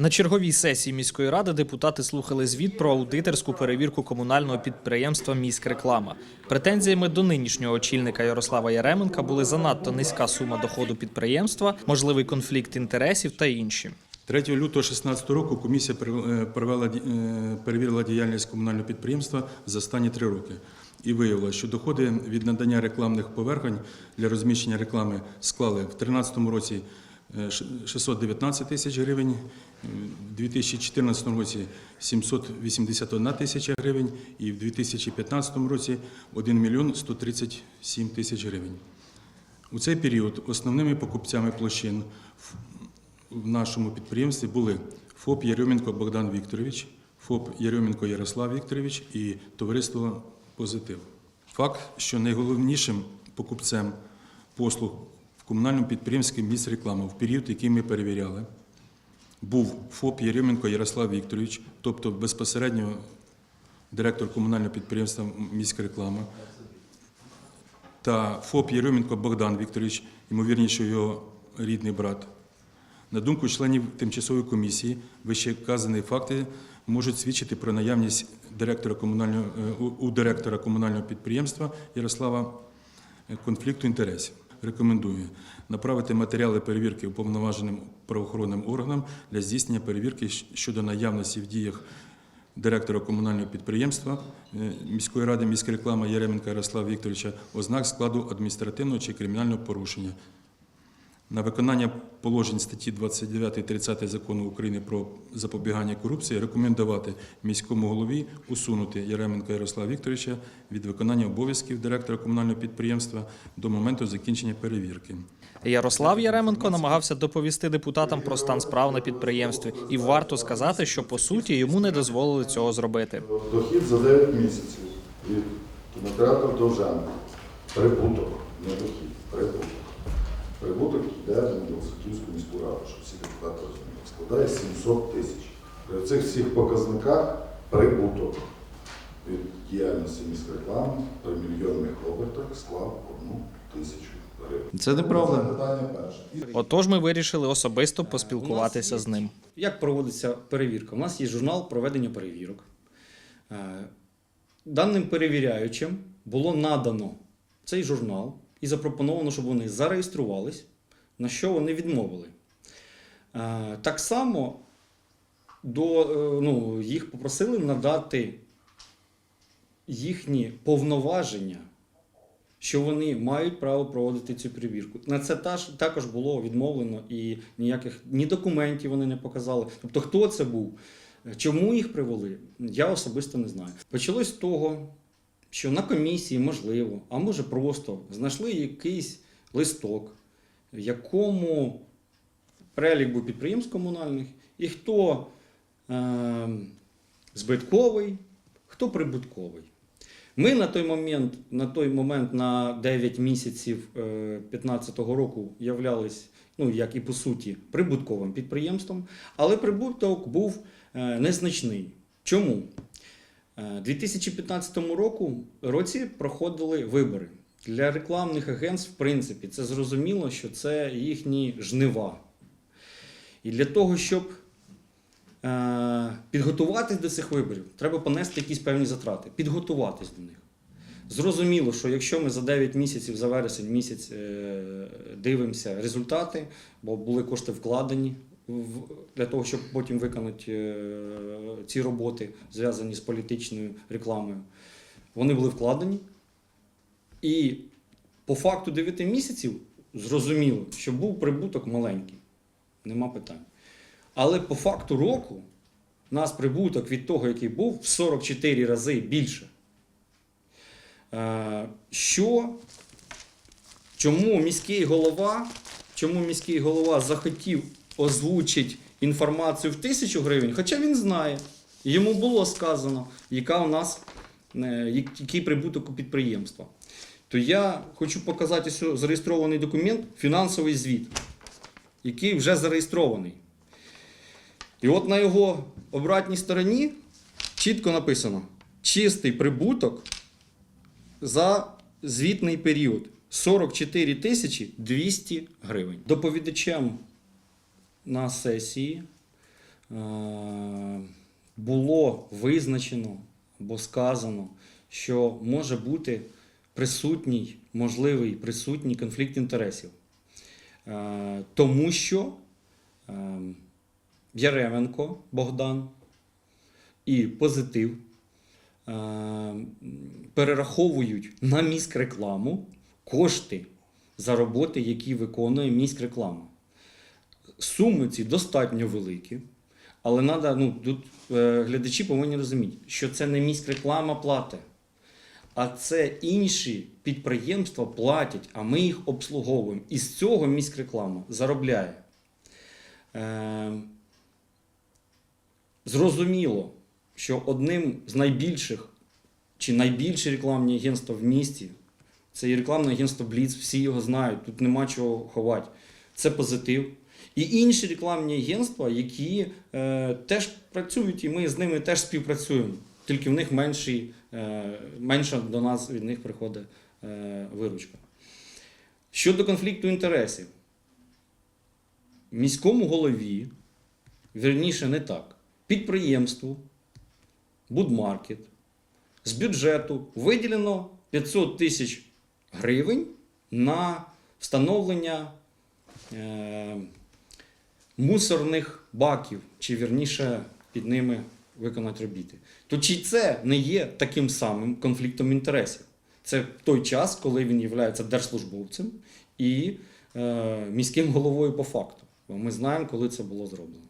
На черговій сесії міської ради депутати слухали звіт про аудиторську перевірку комунального підприємства Міськреклама. Претензіями до нинішнього очільника Ярослава Яременка були занадто низька сума доходу підприємства, можливий конфлікт інтересів та інші. 3 лютого 2016 року комісія е, провела е, перевірила діяльність комунального підприємства за останні три роки і виявила, що доходи від надання рекламних поверхонь для розміщення реклами склали в 2013 році 619 тисяч гривень, в 2014 році 781 тисяча гривень і в 2015 році 1 мільйон 137 тисяч гривень. У цей період основними покупцями площин в- нашому підприємстві були ФОП Єрьоменко Богдан Вікторович, ФОП Єрьоменко Ярослав Вікторович і товариство Позитив. Факт, що найголовнішим покупцем послуг комунальному підприємстві міст реклама в період, який ми перевіряли, був ФОП Єрьоменко Ярослав Вікторович, тобто безпосередньо директор комунального підприємства міська реклама, та ФОП Єрьоменко Богдан Вікторович, ймовірніше його рідний брат. На думку членів тимчасової комісії, вище вказані факти можуть свідчити про наявність директора комунального, е, у- у директора комунального підприємства Ярослава е, конфлікту інтересів. Рекомендую направити матеріали перевірки уповноваженим правоохоронним органам для здійснення перевірки щодо наявності в діях директора комунального підприємства е, міської ради міська реклама Яременка Ярослава Вікторовича ознак складу адміністративного чи кримінального порушення. На виконання положень статті 29 і 30 закону України про запобігання корупції рекомендувати міському голові усунути Яременка Ярослава Вікторовича від виконання обов'язків директора комунального підприємства до моменту закінчення перевірки. Ярослав Яременко намагався доповісти депутатам про стан справ на підприємстві, і варто сказати, що по суті йому не дозволили цього зробити. Дохід за 9 місяців від кінотеатру Довженка. Прибуток, не дохід, прибуток. Прибуток йде на Білоцерківську міську раду, щоб всі депутати розуміли. Складає 700 тисяч. При цих всіх показниках прибуток від діяльності міськреклами при мільйонних обертах склав одну тисячу. Це неправда. Отож, ми вирішили особисто поспілкуватися з ним. Як проводиться перевірка? У нас є журнал проведення перевірок. Е, Даним перевіряючим було надано цей журнал і запропоновано, щоб вони зареєструвались, на що вони відмовили. Е, Так само до, е, ну, їх попросили надати їхні повноваження, що вони мають право проводити цю перевірку. На це також було відмовлено і ніяких ні документів вони не показали. Тобто, хто це був, чому їх привели, я особисто не знаю. Почалось з того, що на комісії, можливо, а може просто знайшли якийсь листок, в якому перелік був підприємств комунальних, і хто е, збитковий, хто прибутковий. Ми на той момент, на той момент на 9 місяців 2015 року являлись, ну як і по суті, прибутковим підприємством, але прибуток був е, незначний. Чому? Е, У 2015 року, році проходили вибори. Для рекламних агентств, в принципі, це зрозуміло, що це їхні жнива. І для того, щоб е, підготуватись до цих виборів, треба понести якісь певні затрати, підготуватись до них. Зрозуміло, що якщо ми за 9 місяців, за вересень місяць е, дивимося результати, бо були кошти вкладені для того, щоб потім виконати е, ці роботи, зв'язані з політичною рекламою, вони були вкладені. І по факту 9 місяців зрозуміло, що був прибуток маленький, нема питань. Але по факту року у нас прибуток від того, який був, в 44 рази більше. Е, Що, чому міський голова, чому міський голова захотів озвучити інформацію в тисячу гривень, хоча він знає, йому було сказано, яка у нас е, який прибуток у підприємства. То я хочу показати зареєстрований документ, фінансовий звіт, який вже зареєстрований. І от на його обратній стороні чітко написано: чистий прибуток за звітний період 44 тисячі 200 гривень. Доповідачем на сесії е, було визначено або сказано, що може бути присутній, можливий присутній конфлікт інтересів. Е, Тому що е, Яременко Богдан і позитив е, перераховують на міськрекламу кошти за роботи, які виконує міськреклама. Суми ці достатньо великі, але надо, ну, тут глядачі повинні розуміти, що це не міськреклама платить, а це інші підприємства платять, а ми їх обслуговуємо. І з цього міськреклама заробляє. Е, зрозуміло, що одним з найбільших чи найбільше рекламні агентства в місті це і рекламне агентство Бліц, всі його знають, тут нема чого ховати. Це позитив. І інші рекламні агентства, які е, теж працюють, і ми з ними теж співпрацюємо. Тільки в них менші, е, менша до нас від них приходить е, виручка. Щодо конфлікту інтересів, міському голові, вірніше не так, підприємству, Будмаркет, з бюджету виділено 500 тисяч гривень на встановлення е, мусорних баків, чи вірніше під ними виконати робіти. То чи це не є таким самим конфліктом інтересів? Це той час, коли він є держслужбовцем і е, міським головою по факту. Бо ми знаємо, коли це було зроблено.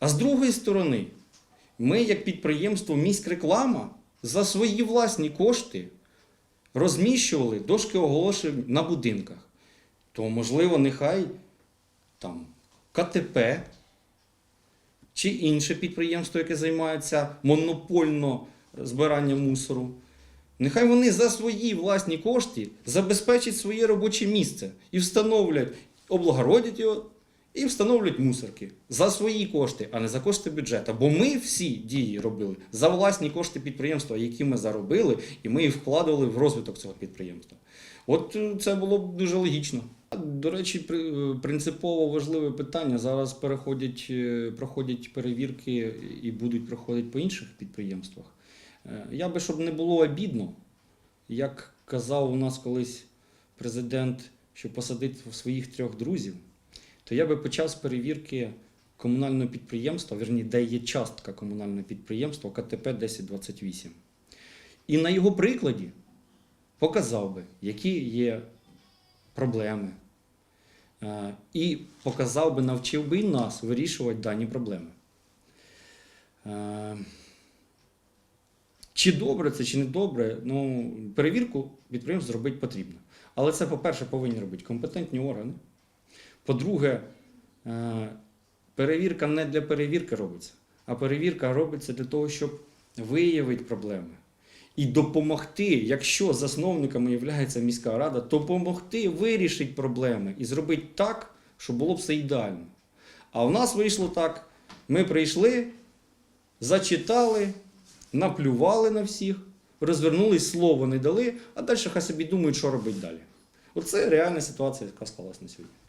А з другої сторони, ми, як підприємство міськреклама, за свої власні кошти розміщували дошки оголошень на будинках. То, можливо, нехай там КТП чи інше підприємство, яке займається монопольно збиранням мусору. Нехай вони за свої власні кошти забезпечать своє робоче місце і встановлять, облагородять його і встановлять мусорки за свої кошти, а не за кошти бюджету. Бо ми всі дії робили за власні кошти підприємства, які ми заробили, і ми їх вкладали в розвиток цього підприємства. От е, це було б дуже логічно. До речі, е, принципово важливе питання. Зараз переходять, е, проходять перевірки і будуть проходити по інших підприємствах. Е, Я би, щоб не було обідно, як казав у нас колись президент, що посадить своїх трьох друзів, то я би почав з перевірки комунального підприємства, вірні, де є частка комунального підприємства КТП 1028. І на його прикладі показав би, які є проблеми. Е, І показав би, навчив би нас вирішувати дані проблеми. Е, Чи добре це, чи не добре, ну, перевірку підприємств зробити потрібно. Але це, по-перше, повинні робити компетентні органи. По-друге, е, перевірка не для перевірки робиться, а перевірка робиться для того, щоб виявити проблеми. І допомогти, якщо засновниками є міська рада, допомогти вирішити проблеми і зробити так, щоб було все ідеально. А в нас вийшло так: ми прийшли, зачитали, наплювали на всіх, розвернулись, слово не дали, а далі хай собі думають, що робити далі. Оце реальна ситуація, яка склалась на сьогодні.